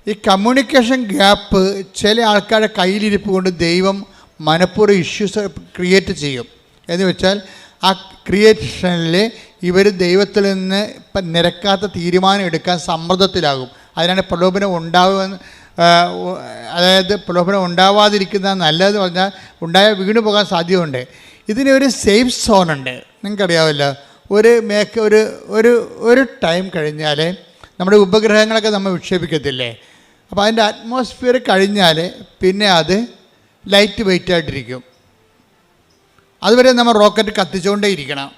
ഈ കമ്മ്യൂണിക്കേഷൻ ഗ്യാപ്പ് ചില ആൾക്കാരുടെ കയ്യിലിരിപ്പ് കൊണ്ട് ദൈവം മനഃപൂർവം ഇഷ്യൂസ് ക്രിയേറ്റ് ചെയ്യും. എന്ന് വെച്ചാൽ ആ ക്രിയേഷനിൽ ഇവർ ദൈവത്തിൽ നിന്ന് നിരക്കാത്ത തീരുമാനം എടുക്കാൻ സമ്മർദ്ദത്തിലാകും. അതിനാണ് പ്രലോഭനം ഉണ്ടാകുമെന്ന് ആ, ഉ- അതായത് പ്രലോഭനം ഉണ്ടാവാതിരിക്കുന്ന നല്ലതെന്ന് പറഞ്ഞാൽ ഉണ്ടായ വീണ് പോകാൻ സാധ്യതയുണ്ട്. ഇതിന് ഒരു സേഫ് സോൺ ഉണ്ട്. നിങ്ങൾക്കറിയാമല്ലോ ഒരു മേഖ ഒരു ഒരു ഒരു ടൈം കഴിഞ്ഞാൽ നമ്മുടെ ഉപഗ്രഹങ്ങളൊക്കെ നമ്മൾ വിക്ഷേപിക്കത്തില്ലേ? അപ്പോൾ അതിന്റെ അറ്റ്മോസ്ഫിയർ കഴിഞ്ഞാൽ പിന്നെ അത് ലൈറ്റ് വെയിറ്റ് ആയിട്ടിരിക്കും. അതുവരെ നമ്മൾ റോക്കറ്റ് കത്തിച്ചുകൊണ്ടേ ഇരിക്കണം.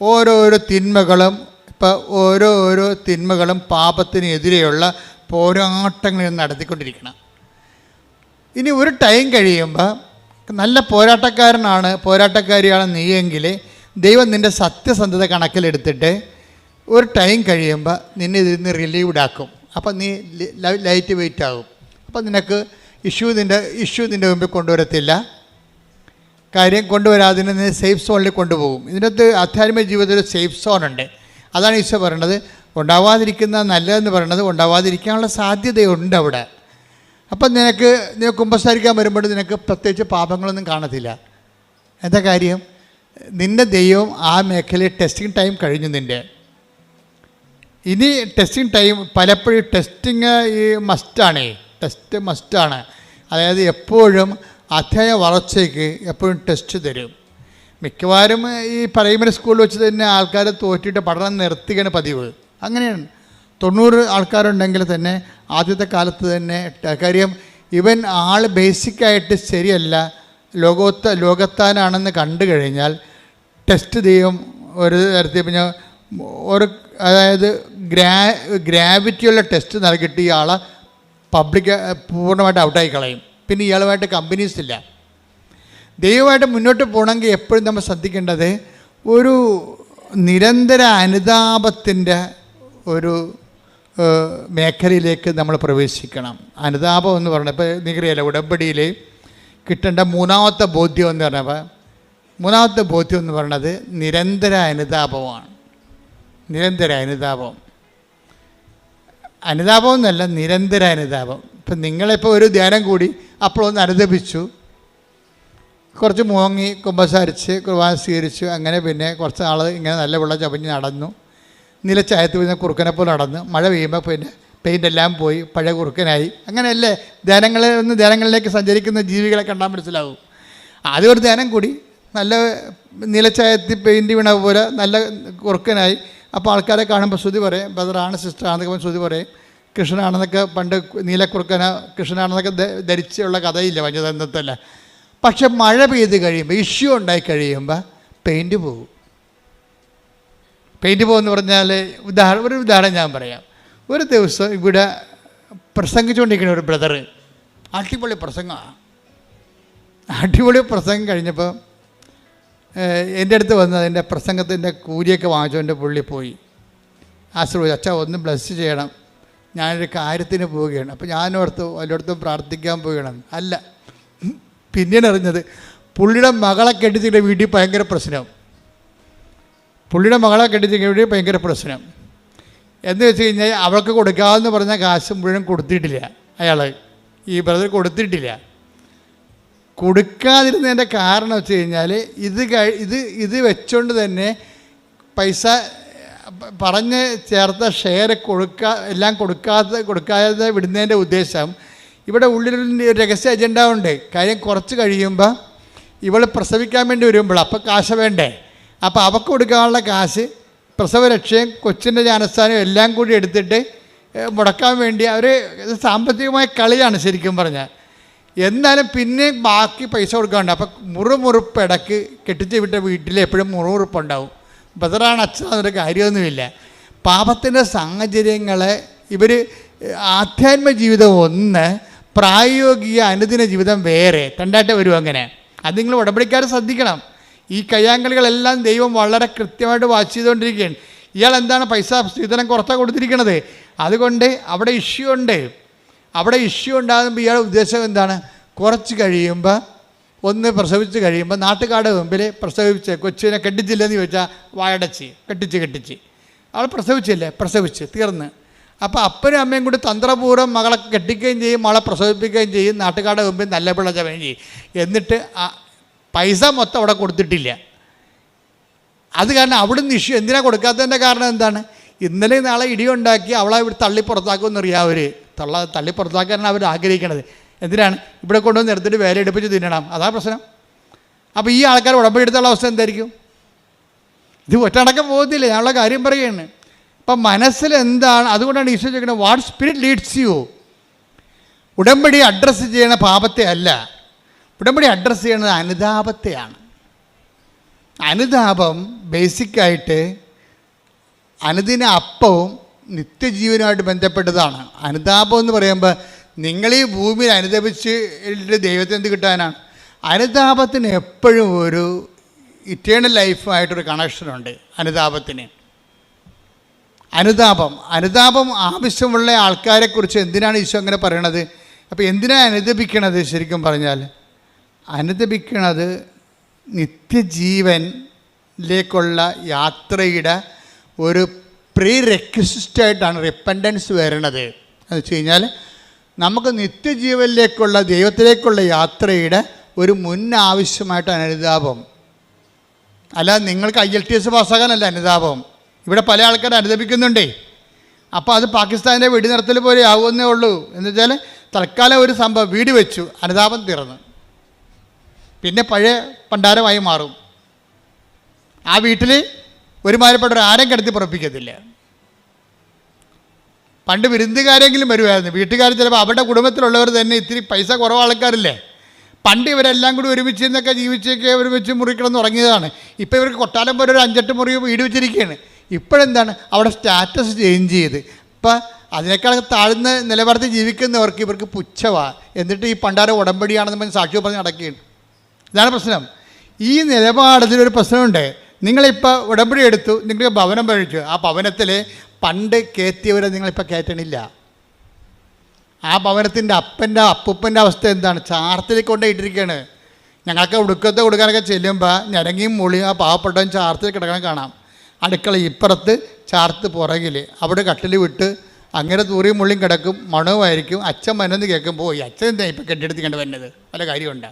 ഓരോരോ തിന്മകളും ഇപ്പോൾ ഓരോ ഓരോ തിന്മകളും പാപത്തിനെതിരെയുള്ള പോരാട്ടങ്ങൾ നടത്തിക്കൊണ്ടിരിക്കണം. ഇനി ഒരു ടൈം കഴിയുമ്പോൾ നല്ല പോരാട്ടക്കാരനാണ് പോരാട്ടക്കാരിയാണ് നീയെങ്കിൽ ദൈവം നിന്റെ സത്യസന്ധത കണക്കിലെടുത്തിട്ട് ഒരു ടൈം കഴിയുമ്പോൾ നിന്നെ ഇതിൽ നിന്ന് റിലീവ്ഡ് ആക്കും. അപ്പം നീ ലൈറ്റ് വെയിറ്റ് ആകും. അപ്പം നിനക്ക് ഇഷ്യൂ നിന്റെ ഇഷ്യൂ നിന്റെ മുമ്പിൽ കൊണ്ടുവരത്തില്ല. കാര്യം കൊണ്ടുവരാതിന് നീ സേഫ് സോണിൽ കൊണ്ടുപോകും. ഇതിനകത്ത് ആധ്യാത്മിക ജീവിതത്തിൽ ഒരു സേഫ് ഉണ്ട്. അതാണ് ഈശോ പറയണത് ഉണ്ടാവാതിരിക്കുന്ന നല്ലതെന്ന് പറയണത് ഉണ്ടാവാതിരിക്കാനുള്ള സാധ്യതയുണ്ട് അവിടെ. അപ്പം നിനക്ക് നീ കുമ്പസാരിക്കാൻ വരുമ്പോൾ നിനക്ക് പ്രത്യേകിച്ച് പാപങ്ങളൊന്നും കാണത്തില്ല. എന്താ കാര്യം? നിന്റെ ദൈവം ആ മേഖലയിൽ ടെസ്റ്റിംഗ് ടൈം കഴിഞ്ഞു നിന്റെ ഇനി ടെസ്റ്റിംഗ് ടൈം പലപ്പോഴും ടെസ്റ്റിങ് ഈ മസ്റ്റാണേ ടെസ്റ്റ് മസ്റ്റാണ് അതായത് എപ്പോഴും അധ്യായ വളർച്ചയ്ക്ക് എപ്പോഴും ടെസ്റ്റ് തരും. മിക്കവാറും ഈ പ്രൈമറി സ്കൂളിൽ വെച്ച് തന്നെ ആൾക്കാർ തോറ്റിട്ട് പഠനം നിർത്തുകയാണ് പതിവ്. അങ്ങനെയാണ്. തൊണ്ണൂറ് ആൾക്കാരുണ്ടെങ്കിൽ തന്നെ ആദ്യത്തെ കാലത്ത് തന്നെ കാര്യം ഇവൻ ആൾ ബേസിക്കായിട്ട് ശരിയല്ല. ലോകോത്ത ലോകത്താനാണെന്ന് കണ്ടു കഴിഞ്ഞാൽ ടെസ്റ്റ് ചെയ്യും. ഒരു തരത്തിൽ പിന്നെ ഒരു അതായത് ഗ്രാ ഗ്രാവിറ്റിയുള്ള ടെസ്റ്റ് നൽകിയിട്ട് ഇയാളെ പബ്ലിക് പൂർണമായിട്ട് ഔട്ടായി കളയും. പിന്നെ ഇയാളുമായിട്ട് കമ്പനീസ് ഇല്ല. ദൈവമായിട്ട് മുന്നോട്ട് പോകണമെങ്കിൽ എപ്പോഴും നമ്മൾ ശ്രദ്ധിക്കേണ്ടത് ഒരു നിരന്തര അനുതാപത്തിന്റെ ഒരു മേഖലയിലേക്ക് നമ്മൾ പ്രവേശിക്കണം. അനുതാപം എന്ന് പറഞ്ഞ ഇപ്പോൾ നിങ്ങറിയല്ല ഉടമ്പടിയിൽ കിട്ടേണ്ട മൂന്നാമത്തെ ബോധ്യം എന്ന് പറഞ്ഞപ്പോൾ മൂന്നാമത്തെ ബോധ്യം എന്ന് പറയുന്നത് നിരന്തര അനുതാപമാണ്. നിരന്തര അനുതാപം. അനുതാപം എന്നല്ല നിരന്തര അനുതാപം. ഇപ്പം നിങ്ങളിപ്പോൾ ഒരു ധ്യാനം കൂടി അപ്പോഴൊന്ന് അനുദപിച്ചു. കുറച്ച് മുങ്ങി കുമ്പസാരിച്ച് കുർബാന സ്വീകരിച്ചു അങ്ങനെ പിന്നെ കുറച്ച് നാൾ ഇങ്ങനെ നല്ല വെള്ളം ചവഞ്ഞ് നടന്നു. നിലച്ചായത്ത് പിന്നെ കുറുക്കനെ പോലെ നടന്ന് മഴ പെയ്യുമ്പോൾ പിന്നെ പെയിന്റ് എല്ലാം പോയി പഴയ കുറുക്കനായി. അങ്ങനെയല്ലേ ധ്യാനങ്ങളിൽ നിന്ന് ധ്യാനങ്ങളിലേക്ക് സഞ്ചരിക്കുന്ന ജീവികളെ കണ്ടാൽ മനസ്സിലാവും. ആദ്യം ഒരു ധ്യാനം കൂടി നല്ല നിലച്ചായത്തിൽ പെയിന്റ് വീണ പോലെ നല്ല കുറുക്കനായി. അപ്പോൾ ആൾക്കാരെ കാണുമ്പോൾ ശ്രുതി പറയും ബ്രദറാണ് സിസ്റ്റർ ആണെന്നൊക്കെ ശ്രുതി പറയും. കൃഷ്ണനാണെന്നൊക്കെ പണ്ട് നീലക്കുറുക്കന കൃഷ്ണനാണെന്നൊക്കെ ധരിച്ചുള്ള കഥയില്ല പഞ്ചതന്ത്രത്തല്ല പക്ഷെ മഴ പെയ്ത് കഴിയുമ്പോൾ ഇഷ്യൂ ഉണ്ടായി കഴിയുമ്പോൾ പെയിന്റ് പോകും പെയിന്റ് പോകുമെന്ന് പറഞ്ഞാൽ ഉദാഹരണം ഒരു ഉദാഹരണം ഞാൻ പറയാം. ഒരു ദിവസം ഇവിടെ പ്രസംഗിച്ചുകൊണ്ടിരിക്കുന്ന ഒരു ബ്രദർ അടിപൊളി പ്രസംഗമാണ് അടിപൊളി പ്രസംഗം കഴിഞ്ഞപ്പോൾ എന്റെ അടുത്ത് വന്ന് അതിന്റെ പ്രസംഗത്തിന്റെ കൂലിയൊക്കെ വാങ്ങിച്ചുകൊണ്ട് പുള്ളി പോയി. ആശ്രയിച്ചു അച്ഛ ഒന്ന് ബ്ലസ് ചെയ്യണം. ഞാനൊരു കാര്യത്തിന് പോവുകയാണ്. അപ്പോൾ ഞാനോർത്ത് വല്ലയിടത്തും പ്രാർത്ഥിക്കാൻ പോവുകയാണ്. അല്ല. പിന്നീട് അറിഞ്ഞത് പുള്ളിയുടെ മകളെ കെട്ടിച്ചിട്ട് വീട്ടിൽ ഭയങ്കര പ്രശ്നം. പുള്ളിയുടെ മകളെ കെട്ടിച്ചെങ്കിൽ ഭയങ്കര പ്രശ്നം. എന്ന് വെച്ച് കഴിഞ്ഞാൽ അവൾക്ക് കൊടുക്കാമെന്ന് പറഞ്ഞ കാശ് മുഴുവൻ കൊടുത്തിട്ടില്ല അയാൾ ഈ ബ്രദർ കൊടുത്തിട്ടില്ല. കൊടുക്കാതിരുന്നതിന്റെ കാരണം വെച്ച് കഴിഞ്ഞാൽ ഇത് ഇത് ഇത് വെച്ചുകൊണ്ട് തന്നെ പൈസ പറഞ്ഞ് ചേർത്ത ഷെയർ കൊടുക്കാ എല്ലാം കൊടുക്കാതെ കൊടുക്കാതെ വിടുന്നതിന്റെ ഉദ്ദേശം ഇവിടെ ഉള്ളിലൊരു രഹസ്യ അജണ്ട ഉണ്ട്. കാര്യം കുറച്ച് കഴിയുമ്പോൾ ഇവൾ പ്രസവിക്കാൻ വേണ്ടി വരുമ്പോൾ അപ്പോൾ കാശ വേണ്ടേ? അപ്പോൾ അവൾക്ക് കൊടുക്കാനുള്ള കാശ് പ്രസവരക്ഷയും കൊച്ചിന്റെ ജാനസ്ഥാനവും എല്ലാം കൂടി എടുത്തിട്ട് മുടക്കാൻ വേണ്ടി അവർ സാമ്പത്തികമായ കളിയാണ് ശരിക്കും പറഞ്ഞാൽ. എന്നാലും പിന്നെ ബാക്കി പൈസ കൊടുക്കാണ്ട് അപ്പം മുറുമുറുപ്പ് ഇടയ്ക്ക് കെട്ടിച്ച് വിട്ട വീട്ടിൽ എപ്പോഴും മുറുമുറുപ്പുണ്ടാവും. ബദറാണ് അച്ഛൻ അതൊരു കാര്യമൊന്നുമില്ല. പാപത്തിന്റെ സാഹചര്യങ്ങളെ ഇവർ ആധ്യാത്മ ജീവിതം ഒന്ന് പ്രായോഗിക അനുദിന ജീവിതം വേറെ. രണ്ടായിട്ട് വരും അങ്ങനെ? അത് നിങ്ങൾ ഉടമ്പടിക്കാരെ ശ്രദ്ധിക്കണം. ഈ കയ്യാങ്കളികളെല്ലാം ദൈവം വളരെ കൃത്യമായിട്ട് വാച്ച് ചെയ്തുകൊണ്ടിരിക്കുകയാണ്. ഇയാൾ എന്താണ് പൈസ സ്ത്രീധനം കുറച്ചാണ് കൊടുത്തിരിക്കുന്നത് അതുകൊണ്ട് അവിടെ ഇഷ്യൂ ഉണ്ട്. അവിടെ ഇഷ്യൂ ഉണ്ടാകുമ്പോൾ ഇയാളുടെ ഉദ്ദേശം എന്താണ്? കുറച്ച് കഴിയുമ്പോൾ ഒന്ന് പ്രസവിച്ച് കഴിയുമ്പോൾ നാട്ടുകാരുടെ മുമ്പിൽ പ്രസവിച്ച് കൊച്ചിനെ കെട്ടിച്ചില്ലെന്ന് ചോദിച്ചാൽ വായടച്ച് കെട്ടിച്ച് കെട്ടിച്ച്. അവൾ പ്രസവിച്ചില്ലേ? പ്രസവിച്ച് തീർന്ന്. അപ്പോൾ അപ്പനും അമ്മയും കൂടി തന്ത്രപൂർവം മകളെ കെട്ടിക്കുകയും ചെയ്യും മകളെ പ്രസവിപ്പിക്കുകയും ചെയ്യും നാട്ടുകാരുടെ മുമ്പിൽ നല്ല പിള്ള ചവയും ചെയ്യും. എന്നിട്ട് പൈസ മൊത്തം അവിടെ കൊടുത്തിട്ടില്ല. അത് കാരണം അവിടുന്ന് ഇഷ്യൂ എന്തിനാ കൊടുക്കാത്തതിന്റെ കാരണം എന്താണ്? ഇന്നലെ നാളെ ഇടിയുണ്ടാക്കി അവളെ ഇവിടെ തള്ളി പുറത്താക്കുമെന്ന് അറിയാം അവർ തള്ള തള്ളി പുറത്താക്കാനാണ് അവർ ആഗ്രഹിക്കണത്. എന്തിനാണ്? ഇവിടെ കൊണ്ടുവന്ന് എടുത്തിട്ട് വേല എടുപ്പിച്ച് തിന്നണം. അതാ പ്രശ്നം. അപ്പോൾ ഈ ആൾക്കാർ ഉടമ്പടി എടുത്തുള്ള അവസ്ഥ എന്തായിരിക്കും? ഇത് ഒറ്റടക്കം പോകത്തില്ല ഞാനുള്ള കാര്യം പറയുകയാണ്. അപ്പം മനസ്സിൽ എന്താണ്? അതുകൊണ്ടാണ് ഈശോ ചോദിക്കുന്നത് വാട്ട് സ്പിരിറ്റ് ലീഡ്സ് യു ഉടമ്പടി അഡ്രസ്സ് ചെയ്യണ പാപത്തെ അല്ല. ഉടമ്പടി അഡ്രസ്സ് ചെയ്യുന്നത് അനുതാപത്തെയാണ്. അനുതാപം ബേസിക്കായിട്ട് അനുദിന അപ്പവും നിത്യജീവനുമായിട്ട് ബന്ധപ്പെട്ടതാണ്. അനുതാപം എന്ന് പറയുമ്പോൾ നിങ്ങൾ ഈ ഭൂമിയിൽ അനുതപിച്ച് ദൈവത്തെ എന്ത് കിട്ടാനാണ്? അനുതാപത്തിന് എപ്പോഴും ഒരു ഇറ്റേണൽ ലൈഫുമായിട്ടൊരു കണക്ഷനുണ്ട് അനുതാപത്തിന്. അനുതാപം അനുതാപം ആവശ്യമുള്ള ആൾക്കാരെക്കുറിച്ച് എന്തിനാണ് ഈശോ അങ്ങനെ പറയണത്? അപ്പോൾ എന്തിനാണ് അനുദപിക്കണത് ശരിക്കും പറഞ്ഞാൽ അനുദപിക്കണത് നിത്യജീവനിലേക്കുള്ള യാത്രയുടെ ഒരു പ്രീ റെക്വസിസ്റ്റായിട്ടാണ് റിപ്പൻഡൻസ് വരണത്. എന്ന് വെച്ച് കഴിഞ്ഞാൽ നമുക്ക് നിത്യജീവനിലേക്കുള്ള ദൈവത്തിലേക്കുള്ള യാത്രയുടെ ഒരു മുൻ ആവശ്യമായിട്ടാണ് അനുതാപം. അല്ല നിങ്ങൾക്ക് ഐ എൽ ടി എസ് പാസ്സാകാനല്ല അനുതാപം. ഇവിടെ പല ആൾക്കാരും അനുദപിക്കുന്നുണ്ടേ. അപ്പോൾ അത് പാകിസ്ഥാന്റെ വെടിനിർത്തൽ പോലെ ആവുമെന്നേ ഉള്ളൂ. എന്ന് വെച്ചാൽ തൽക്കാലം ഒരു സംഭവം വീട് വെച്ചു അനുതാപം തീർന്നു. പിന്നെ പഴയ പണ്ടാരമായി മാറും. ആ വീട്ടിൽ ഒരുമാതിരിപ്പെട്ട ആരും കിടത്തി പുറപ്പിക്കത്തില്ല. പണ്ട് വിരുന്നുകാരെങ്കിലും വരുമായിരുന്നു. വീട്ടുകാർ ചിലപ്പോൾ അവരുടെ കുടുംബത്തിലുള്ളവർ തന്നെ ഇത്തിരി പൈസ കുറവ് ആൾക്കാരില്ലേ? പണ്ട് ഇവരെല്ലാം കൂടി ഒരുമിച്ച് നിന്നൊക്കെ ജീവിച്ചൊക്കെ ഒരുമിച്ച് മുറി തുടങ്ങിയതാണ് ഉറങ്ങിയതാണ്. ഇപ്പോൾ ഇവർക്ക് കൊട്ടാരം പോലെ ഒരു അഞ്ചെട്ട് മുറി വീട് വെച്ചിരിക്കുകയാണ് ഇപ്പോഴെന്താണ്? അവിടെ സ്റ്റാറ്റസ് ചേഞ്ച് ചെയ്ത്. ഇപ്പം അതിനേക്കാൾ താഴ്ന്ന നിലവാരത്തിൽ ജീവിക്കുന്നവർക്ക് ഇവർക്ക് പുച്ഛവാ. എന്നിട്ട് ഈ പണ്ടാര ഉടമ്പടിയാണെന്ന് പറഞ്ഞ് സാക്ഷി പറഞ്ഞ് നടക്കുകയാണ്. ഇതാണ് പ്രശ്നം. ഈ നിലപാടത്തിലൊരു പ്രശ്നമുണ്ട്. നിങ്ങളിപ്പോൾ ഉടമ്പടി എടുത്തു നിങ്ങൾ ഭവനം പഴിച്ചു. ആ ഭവനത്തിൽ പണ്ട് കയറ്റിയവരെ നിങ്ങളിപ്പോൾ കയറ്റണില്ല ആ ഭവനത്തിന്റെ അപ്പന്റെ അപ്പൂപ്പന്റെ അവസ്ഥ എന്താണ്? ചാർത്തിൽ കൊണ്ടുപോയിട്ടിരിക്കുകയാണ് ഞങ്ങൾക്ക് ഉടുക്കത്തെ കൊടുക്കാനൊക്കെ ചെല്ലുമ്പോൾ ഞരങ്ങിയും മുളിയും ആ പാവപ്പെട്ടവൻ ചാർത്തിൽ കിടക്കണം കാണാം. അടുക്കള ഇപ്പുറത്ത് ചാർത്ത് പുറകിൽ അവിടെ കട്ടിൽ വിട്ട് അങ്ങനെ തൂറിയും മുള്ളിയും കിടക്കും മണവുമായിരിക്കും. അച്ഛൻ വന്നെന്ന് കേൾക്കുമ്പോൾ ഈ അച്ഛൻ എന്താ ഇപ്പം കെട്ടിടത്തി വരുന്നത് വന്നത്? കാര്യമുണ്ടാകും കാര്യമുണ്ടോ?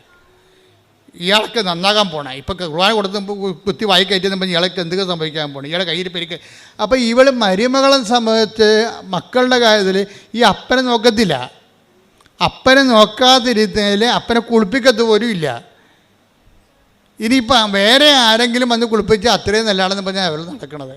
ഇയാൾക്ക് നന്നാകാൻ പോണേ. ഇപ്പം കുർബാന കൊടുത്ത് കുത്തി വായി കയറ്റുമ്പോൾ ഇയാൾക്ക് എന്തൊക്കെ സംഭവിക്കാൻ പോകണം ഇയാളെ കയ്യിൽ പെരുക്ക്. അപ്പോൾ ഇവൾ മരുമകളും സമയത്ത് മക്കളുടെ കാര്യത്തിൽ ഈ അപ്പനെ നോക്കത്തില്ല. അപ്പനെ നോക്കാതിരുന്നതിൽ അപ്പനെ കുളിപ്പിക്കത്ത് പോലും ഇല്ല. ഇനിയിപ്പോൾ വേറെ ആരെങ്കിലും വന്ന് കുളിപ്പിച്ച് അത്രയും നല്ലതാണെന്ന് പറഞ്ഞാൽ അവർ നടക്കണത്.